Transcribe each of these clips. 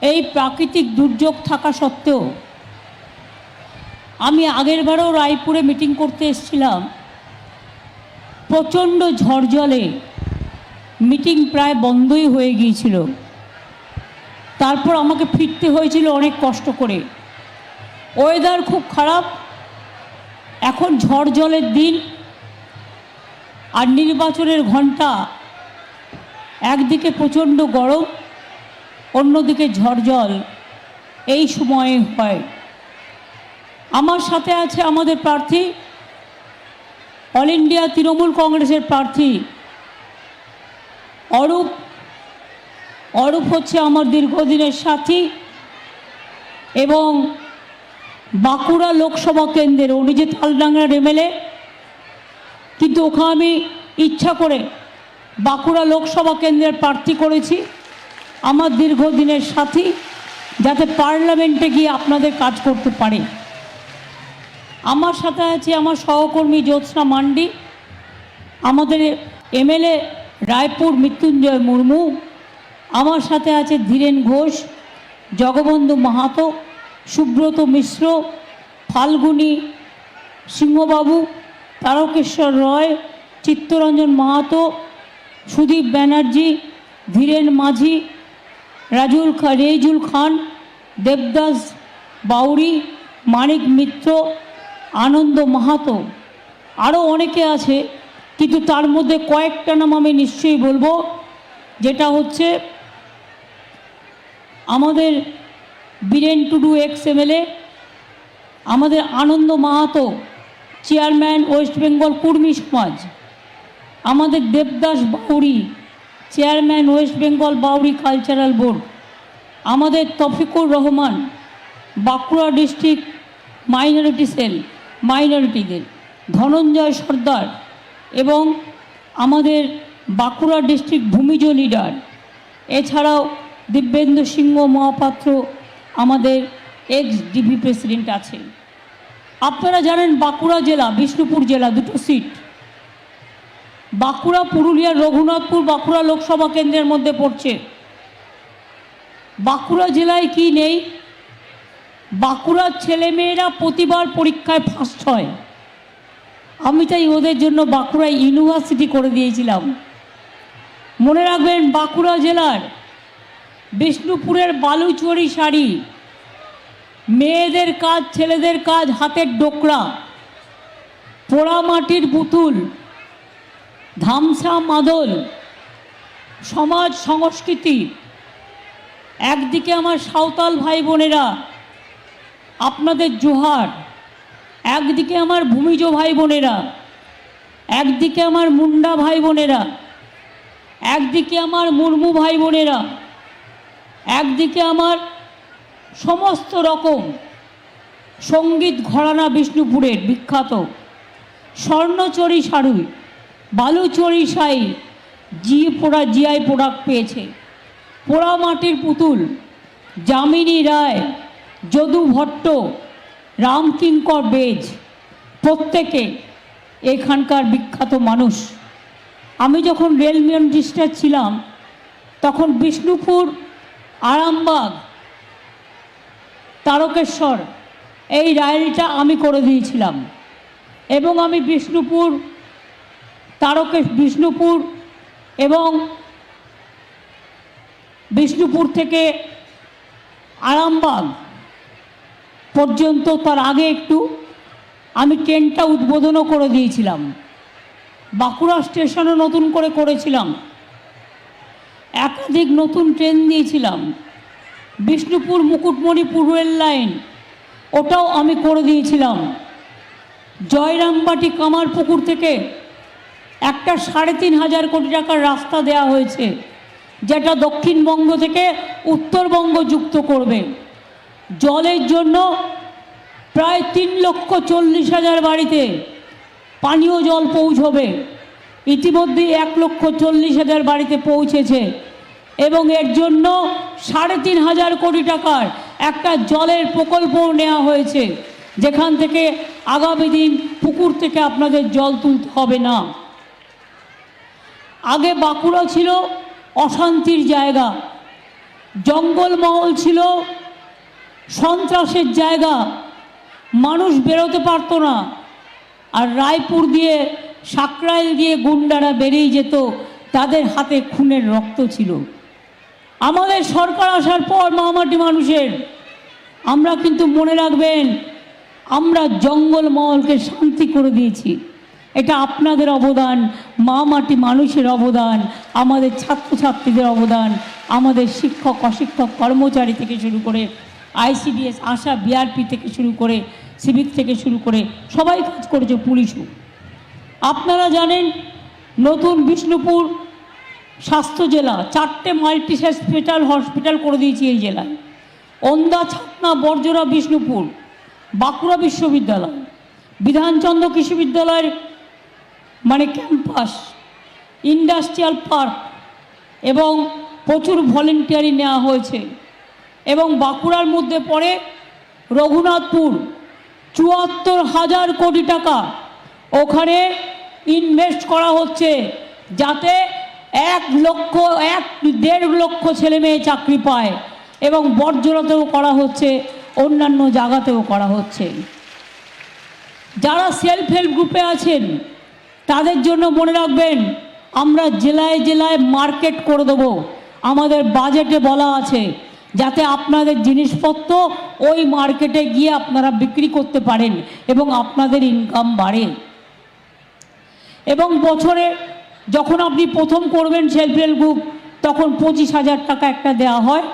এই প্রাকৃতিক দুর্যোগ থাকা সত্ত্বেও আমি আগের বারও রায়পুরে মিটিং করতে এসেছিলাম। প্রচণ্ড ঝড় জলে মিটিং প্রায় বন্ধই হয়ে গিয়েছিল। তারপর আমাকে ফিরতে হয়েছিল অনেক কষ্ট করে। ওয়েদার খুব খারাপ। এখন ঝড় জলের দিন। আর নির্বাচনের ঘণ্টা একদিকে প্রচণ্ড গরম। অন্যদিকে ঝড় জল এই সময়ে হয়। আমার সাথে আছে আমাদের প্রার্থী, অল ইন্ডিয়া তৃণমূল কংগ্রেসের প্রার্থী অরূপ। অরূপ হচ্ছে আমার দীর্ঘদিনের সাথী এবং বাঁকুড়া লোকসভা কেন্দ্রের উনি যে তালডাংরার এমএলএ। কিন্তু ওখানে আমি ইচ্ছা করে বাঁকুড়া লোকসভা কেন্দ্রের প্রার্থী করেছি। আমার দীর্ঘদিনের সাথী, যাতে পার্লামেন্টে গিয়ে আপনাদের কাজ করতে পারে। আমার সাথে আছে আমার সহকর্মী জ্যোৎস্না মান্ডি, আমাদের এমএলএ রায়পুর মৃত্যুঞ্জয় মুর্মু, আমার সাথে আছে ধীরেন ঘোষ, জগবন্ধু মাহাতো, সুব্রত মিশ্র, ফাল্গুনী সিংহবাবু, তারকেশ্বর রয়, চিত্তরঞ্জন মাহাতো, সুদীপ ব্যানার্জি, ধীরেন মাঝি রাজুল রেজুল খান, দেবদাস বাউরি, মানিক মিত্র, আনন্দ মাহাতো আরও অনেকে আছে, কিন্তু তার মধ্যে কয়েকটা নাম আমি নিশ্চয়ই বলব, যেটা হচ্ছে আমাদের বীরেন টুডু এক্স এমএলএ আমাদের আনন্দ মাহাতো চেয়ারম্যান ওয়েস্ট বেঙ্গল কুর্মী সমাজ, আমাদের Debdas Bauri chairman West Bengal Bauri cultural board আমাদের Tafikur Rahman, Bankura district minority cell মাইনরিটিদের Dhananjay Sardar এবং আমাদের বাঁকুড়া ডিস্ট্রিক্ট ভূমিজ লিডার এছাড়াও দিব্যেন্দু সিংহ মহাপাত্র আমাদের এক্স ডিবি প্রেসিডেন্ট আছেন। আপনারা জানেন বাঁকুড়া জেলা, বিষ্ণুপুর জেলা দুটো সিট বাঁকুড়া পুরুলিয়ার রঘুনাথপুর, বাঁকুড়া লোকসভা কেন্দ্রের মধ্যে পড়ছে। বাঁকুড়া জেলায় কি নেই? বাঁকুড়ার ছেলেমেয়েরা প্রতিবার পরীক্ষায় ফার্স্ট হয়। আমি তাই ওদের জন্য বাঁকুড়া ইউনিভার্সিটি করে দিয়েছিলাম। মনে রাখবেন, বাঁকুড়া জেলার বিষ্ণুপুরের বালুচুরি শাড়ি, মেয়েদের কাজ, ছেলেদের কাজ, হাতের ডোকরা পোড়া মাটির পুতুল ধামসা মাদল, সমাজ সংস্কৃতি, একদিকে আমার সাঁওতাল ভাই বোনেরা আপনাদের জোহার, একদিকে আমার ভূমিজ ভাই বোনেরা একদিকে আমার মুন্ডা ভাই বোনেরা একদিকে আমার মুর্মু ভাই বোনেরা একদিকে আমার সমস্ত রকম সংগীত ঘরানা বিষ্ণুপুরের বিখ্যাত স্বর্ণচরী শাড়ি বালুচরী সাই জি পোড়া জিআই প্রোডাক্ট পেয়েছে। পোড়া মাটির পুতুল, যামিনী রায়, যদু ভট্ট, রামকিঙ্কর বেজ, প্রত্যেকে এখানকার বিখ্যাত মানুষ। আমি যখন রেল মিনিস্টার ছিলাম, তখন বিষ্ণুপুর, আরামবাগ, তারকেশ্বর, এই রাইলটা আমি করে দিয়েছিলাম। এবং আমি বিষ্ণুপুর তারকে বিষ্ণুপুর এবং বিষ্ণুপুর থেকে আরামবাগ পর্যন্ত তার আগে একটু আমি ট্রেনটা উদ্বোধনও করে দিয়েছিলাম। বাঁকুড়া স্টেশনও নতুন করে করেছিলাম। একাধিক নতুন ট্রেন দিয়েছিলাম। বিষ্ণুপুর মুকুটমণিপুর রেল লাইন, ওটাও আমি করে দিয়েছিলাম। জয়রামবাটি কামারপুকুর থেকে একটা সাড়ে তিন হাজার কোটি টাকার রাস্তা দেয়া হয়েছে, যেটা দক্ষিণবঙ্গ থেকে উত্তরবঙ্গ যুক্ত করবে। জলের জন্য প্রায় তিন লক্ষ চল্লিশ হাজার বাড়িতে পানীয় জল পৌঁছবে। ইতিমধ্যেই এক লক্ষ চল্লিশ হাজার বাড়িতে পৌঁছেছে এবং এর জন্য সাড়ে তিন হাজার কোটি টাকার একটা জলের প্রকল্পও নেওয়া হয়েছে। যেখান থেকে আগামী দিন পুকুর থেকে আপনাদের জল তুলতে হবে না। আগে বাঁকুড়া ছিল অশান্তির জায়গা জঙ্গলমহল ছিল সন্ত্রাসের জায়গা, মানুষ বেরোতে পারতো না। আর রায়পুর দিয়ে, সাকরাইল দিয়ে গুন্ডারা বেরিয়ে যেত, তাদের হাতে খুনের রক্ত ছিল। আমাদের সরকার আসার পর মামাটি মানুষের, আমরা কিন্তু মনে রাখবেন, আমরা জঙ্গলমহলকে শান্তি করে দিয়েছি। এটা আপনাদের অবদান, মা মাটি মানুষের অবদান, আমাদের ছাত্রছাত্রীদের অবদান, আমাদের শিক্ষক, অশিক্ষক, কর্মচারী থেকে শুরু করে আইসিডিএস, আশা, বিআরপি থেকে শুরু করে সিভিক থেকে শুরু করে সবাই কাজ করেছে পুলিশও আপনারা জানেন, নতুন বিষ্ণুপুর স্বাস্থ্য জেলা চারটে মাল্টি হসপিটাল হসপিটাল করে দিয়েছি এই জেলায়। ওন্দা ছাতনা বর্জরা বিষ্ণুপুর, বাঁকুড়া বিশ্ববিদ্যালয়, বিধানচন্দ্র কৃষি বিদ্যালয়ের মানে ক্যাম্পাস ইন্ডাস্ট্রিয়াল পার্ক এবং প্রচুর ভলেন্টিয়ারি নেওয়া হয়েছে। এবং বাঁকুড়ার মধ্যে পড়ে রঘুনাথপুর, চুয়াত্তর হাজার কোটি টাকা ওখানে ইনভেস্ট করা হচ্ছে যাতে এক লক্ষ, এক দেড় লক্ষ ছেলে মেয়ে চাকরি পায় এবং বর্জনাতেও করা হচ্ছে, অন্যান্য জায়গাতেও করা হচ্ছে। যারা সেলফ হেল্প গ্রুপে আছেন তাদের জন্য মনে রাখবেন, আমরা জেলায় জেলায় মার্কেট করে দেবো। আমাদের বাজেটে বলা আছে, যাতে আপনাদের জিনিসপত্র ওই মার্কেটে গিয়ে আপনারা বিক্রি করতে পারেন এবং আপনাদের ইনকাম বাড়ে। এবং বছরে যখন আপনি প্রথম করবেন সেলফ হেল্প গ্রুপ তখন পঁচিশ হাজার টাকা একটা দেওয়া হয়,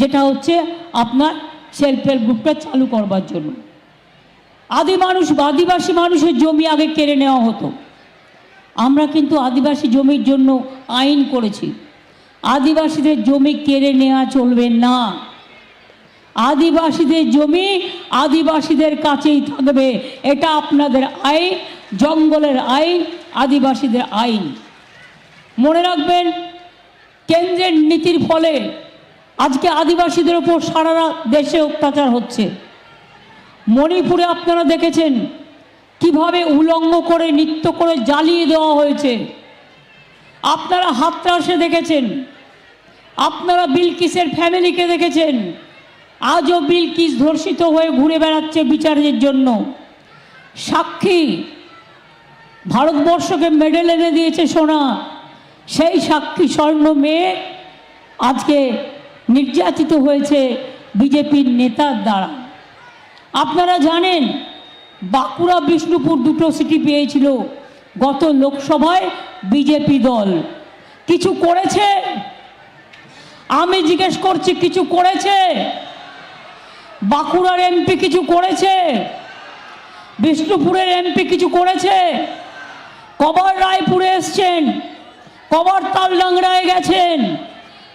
যেটা হচ্ছে আপনার সেলফ হেল্প গ্রুপটা চালু করবার জন্য। আদি মানুষ আদিবাসী মানুষের জমি আগে কেড়ে নেওয়া হতো। আমরা কিন্তু আদিবাসী জমির জন্য আইন করেছি। আদিবাসীদের জমি কেড়ে নেওয়া চলবে না। আদিবাসীদের জমি আদিবাসীদের কাছেই থাকবে। এটা আপনাদের আইন, জঙ্গলের আইন, আদিবাসীদের আইন। মনে রাখবেন, কেন্দ্রের নীতির ফলে আজকে আদিবাসীদের ওপর সারা দেশে অত্যাচার হচ্ছে। মণিপুরে আপনারা দেখেছেন কীভাবে উলঙ্গ করে, নৃত্য করে জ্বালিয়ে দেওয়া হয়েছে? আপনারা হাতরাসে দেখেছেন। আপনারা বিলকিসের ফ্যামিলিকে দেখেছেন? আজও বিলকিস ধর্ষিত হয়ে ঘুরে বেড়াচ্ছে বিচারের জন্য। সাক্ষী ভারতবর্ষকে মেডেল এনে দিয়েছে সোনা। সেই সাক্ষী স্বর্ণ মেয়ে আজকে নির্যাতিত হয়েছে বিজেপির নেতার দ্বারা। আপনারা জানেন বাঁকুড়া, বিষ্ণুপুর দুটো সিটি পেয়েছিল। গত লোকসভায় বিজেপি দল। কিছু করেছে? আমি জিজ্ঞেস করছি, কিছু করেছে? বাঁকুড়ার এমপি কিছু করেছে? বিষ্ণুপুরের এমপি কিছু করেছে? কবার রায়পুরে এসছেন, কবার তালডাংরায় গেছেন,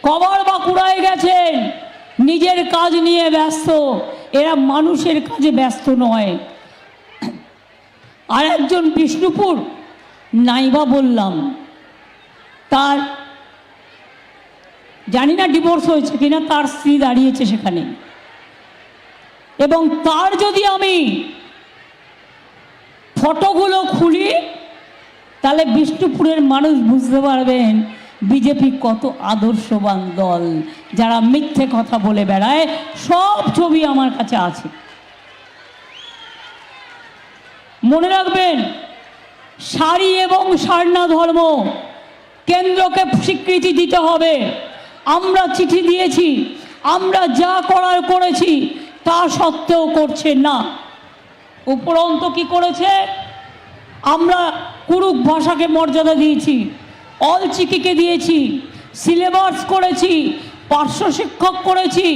কবার বাঁকুড়ায় গেছেন। নিজের কাজ নিয়ে ব্যস্ত, এরা মানুষের কাজে ব্যস্ত নয়। আর একজন বিষ্ণুপুর নাইবা বললাম, তার, জানি না ডিভোর্স হয়েছে কিনা, তার স্ত্রী দাঁড়িয়েছে সেখানে। এবং তার যদি আমি ফটোগুলো খুলি, তাহলে বিষ্ণুপুরের মানুষ বুঝতে পারবেন, বিজেপি কত আদর্শবান দল। যারা মিথ্যে কথা বলে বেড়ায়, সব ছবি আমার কাছে আছে মনে রাখবেন, শাড়ি এবং সারনা ধর্ম কেন্দ্রকে স্বীকৃতি দিতে হবে। আমরা চিঠি দিয়েছি, আমরা যা করার করেছি, তা সত্ত্বেও করছে না। উপরন্ত কি করেছে? আমরা কুরুক ভাষাকে মর্যাদা দিয়েছি অল চিকিকে দিয়েছি, সিলেবাস করেছি, পার্শ্ব শিক্ষক করেছি,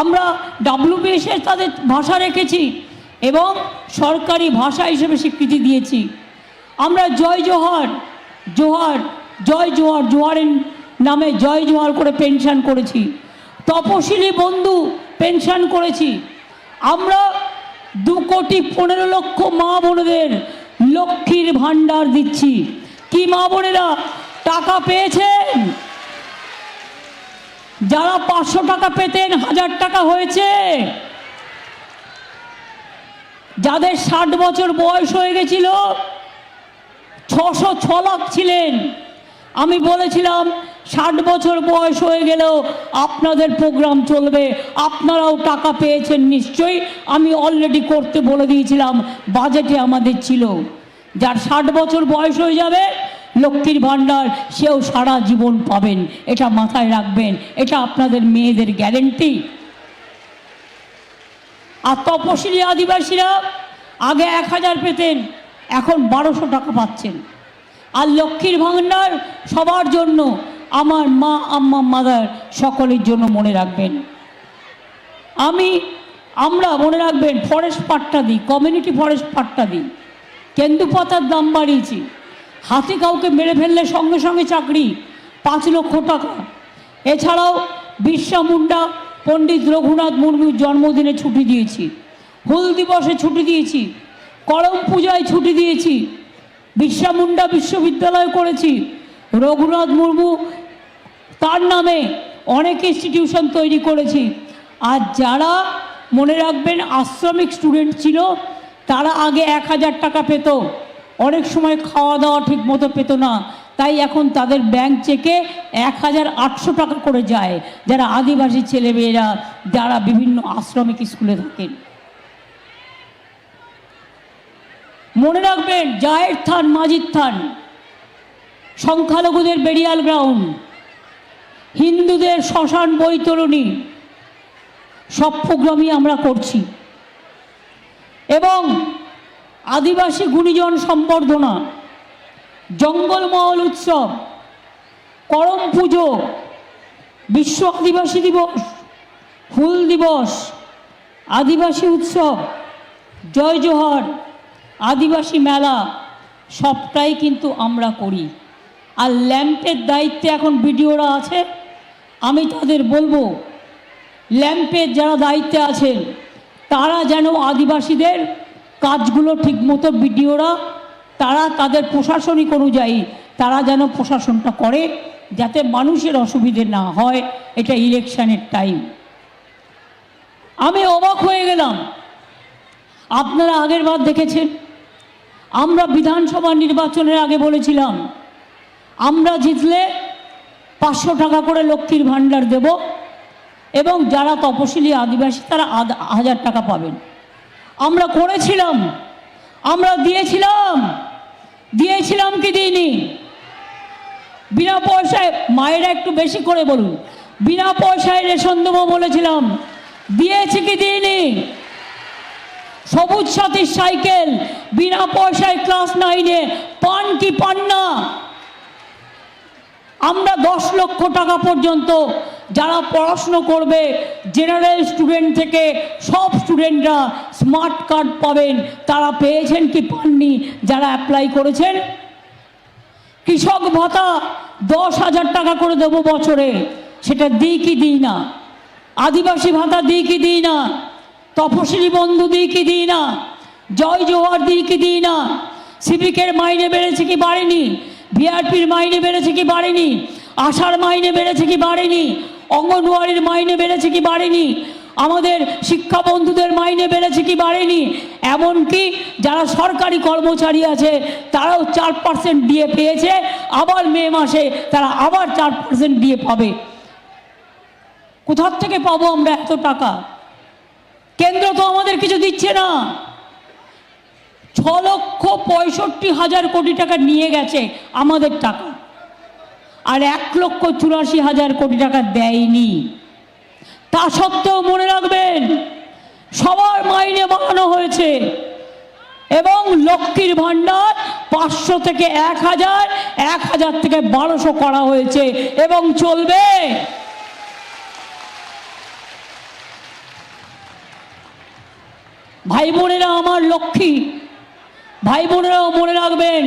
আমরা ডাব্লিউবিএসের তাদের ভাষা রেখেছি। এবং সরকারি ভাষা হিসেবে স্বীকৃতি দিয়েছি। আমরা জয় জোহার জোহার, জয় জোহার, জোহারের নামে জয় জোহার করে পেনশন করেছি। তপশিলি বন্ধু পেনশন করেছি। আমরা দু কোটি পনেরো লক্ষ মা বোনেদের লক্ষ্মীর ভাণ্ডার দিচ্ছি। কি মা বোনেরা টাকা পেয়েছেন? যারা পাঁচশো টাকা পেতেন, হাজার টাকা হয়েছে। যাদের ষাট বছর বয়স হয়ে গেছিল, ছশো ছ লাখ ছিলেন। আমি বলেছিলাম, ষাট বছর বয়স হয়ে গেলেও আপনাদের প্রোগ্রাম চলবে, আপনারাও টাকা পেয়েছেন নিশ্চয়ই। আমি অলরেডি করতে বলে দিয়েছিলাম বাজেটে আমাদের ছিল। যার ষাট বছর বয়স হয়ে যাবে, লক্ষ্মীর ভাণ্ডার, সেও সারা জীবন পাবেন। এটা মাথায় রাখবেন, এটা আপনাদের মেয়েদের গ্যারেন্টি আর তপশিলি আদিবাসীরা আগে এক হাজার পেতেন, এখন বারোশো টাকা পাচ্ছেন। আর লক্ষ্মীর ভাণ্ডার সবার জন্য আমার মা, আম্মা, মাদার সকলের জন্য মনে রাখবেন। আমি, আমরা মনে রাখবেন ফরেস্ট পাট্টা দিই কমিউনিটি ফরেস্ট পাট্টা দিই। কেন্দুপাতার দাম বাড়িয়েছি। হাতে কাউকে মেরে ফেললে সঙ্গে সঙ্গে চাকরি, পাঁচ লক্ষ টাকা। এছাড়াও বিরসা মুন্ডা পণ্ডিত রঘুনাথ মুর্মুর জন্মদিনে ছুটি দিয়েছি। হুল দিবসে ছুটি দিয়েছি। করম পূজায় ছুটি দিয়েছি। বিরসা মুন্ডা বিশ্ববিদ্যালয় করেছি। রঘুনাথ মুর্মু তার নামে অনেক ইনস্টিটিউশন তৈরি করেছি। আর যারা মনে রাখবেন আশ্রমিক স্টুডেন্ট ছিল, তারা আগে এক হাজার টাকা পেত। অনেক সময় খাওয়া দাওয়া ঠিক মতো পেত না। তাই এখন তাদের ব্যাংক চেকে এক হাজার আটশো টাকা করে যায় যারা আদিবাসী ছেলেমেয়েরা, যারা বিভিন্ন আশ্রমিক স্কুলে থাকেন। মনে রাখবেন, জায়ের থান, মাজির থান, সংখ্যালঘুদের বেরিয়াল গ্রাউন্ড হিন্দুদের শ্মশান বৈতরণী, সব প্রোগ্রামই আমরা করছি। এবং আদিবাসী গুণীজন সম্বর্ধনা জঙ্গলমহল উৎসব, করম পুজো বিশ্ব আদিবাসী দিবস, ফুল দিবস, আদিবাসী উৎসব, জয় জোহর, আদিবাসী মেলা, সবটাই কিন্তু আমরা করি। আর ল্যাম্পের দায়িত্বে এখন বিডিওরা আছে, আমি তাদের বলব, ল্যাম্পের যারা দায়িত্বে আছেন, তারা যেন আদিবাসীদের কাজগুলো ঠিকমতো বিডিওরা তারা তাদের প্রশাসনিক অনুযায়ী তারা যেন প্রশাসনটা করে যাতে মানুষের অসুবিধে না হয়, এটা ইলেকশনের টাইম। আমি অবাক হয়ে গেলাম। আপনারা আগের বার দেখেছেন? আমরা বিধানসভা নির্বাচনের আগে বলেছিলাম, আমরা জিতলে পাঁচশো টাকা করে লক্ষ্মীর ভাণ্ডার দেব এবং যারা তপশিলি আদিবাসী তারা হাজার টাকা পাবেন। আমরা করেছিলাম, আমরা দিয়েছিলাম। দিয়েছিলাম কি দিইনি? বিনা পয়সায় মায়েরা একটু বেশি করে বলুন। বিনা পয়সায় রেশন দেবো বলেছিলাম। দিয়েছি কি দিইনি? সবুজ সাথীর সাইকেল, বিনা পয়সায় ক্লাস নাইনে পান কি পান না? আমরা দশ লক্ষ টাকা পর্যন্ত যারা পড়াশুনো করবে জেনারেল স্টুডেন্ট থেকে সব স্টুডেন্টরা স্মার্ট কার্ড পাবেন। তারা পেয়েছেন কি পাননি? যারা অ্যাপ্লাই করেছেন? কৃষক ভাতা দশ হাজার টাকা করে দেবো বছরে। সেটা দিই কি দিই না? আদিবাসী ভাতা দিই কি দিই না? তপশিলি বন্ধু দিই কি দিই না? জয় জোহার দিই কি দিই না? সিভিকের মাইনে বেড়েছে কি বাড়েনি? ভিআরপির মাইনে বেড়েছে কি বাড়েনি? আশার মাইনে বেড়েছে কি বাড়েনি? অঙ্গনওয়াড়ির মাইনে বেড়েছে কি বাড়েনি? আমাদের শিক্ষা বন্ধুদের মাইনে বেড়েছে কি বাড়েনি? এমনকি যারা সরকারি কর্মচারী আছে, তারাও চার পার্সেন্ট দিয়ে পেয়েছে। আবার মে মাসে তারা আবার চার পার্সেন্ট দিয়ে পাবে। কোথার থেকে পাবো আমরা এত টাকা? কেন্দ্র তো আমাদের কিছু দিচ্ছে না। ছ লক্ষ পঁয়ষট্টি হাজার কোটি টাকা নিয়ে গেছে আমাদের টাকা। আর এক লক্ষ চুরাশি হাজার কোটি টাকা দেয়নি। তা সত্ত্বেও মনে রাখবেন, সবার মাইনে বাড়ানো হয়েছে এবং লক্ষ্মীর ভাণ্ডার পাঁচশো থেকে এক হাজার এক হাজার থেকে বারোশো করা হয়েছে এবং চলবে। ভাই বোনেরা আমার লক্ষ্মী, ভাই বোনেরাও মনে রাখবেন,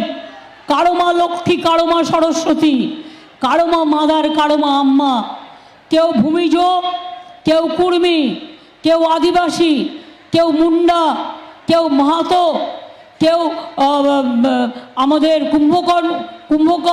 কারও মা লক্ষ্মী, কারও মা সরস্বতী কারও মা মাদার কারও মা আম্মা। কেউ ভূমিজ, কেউ কুর্মী, কেউ আদিবাসী, কেউ মুন্ডা, কেউ মাহাতো, কেউ আমাদের কুম্ভকর্ণ কুম্ভকর্ণ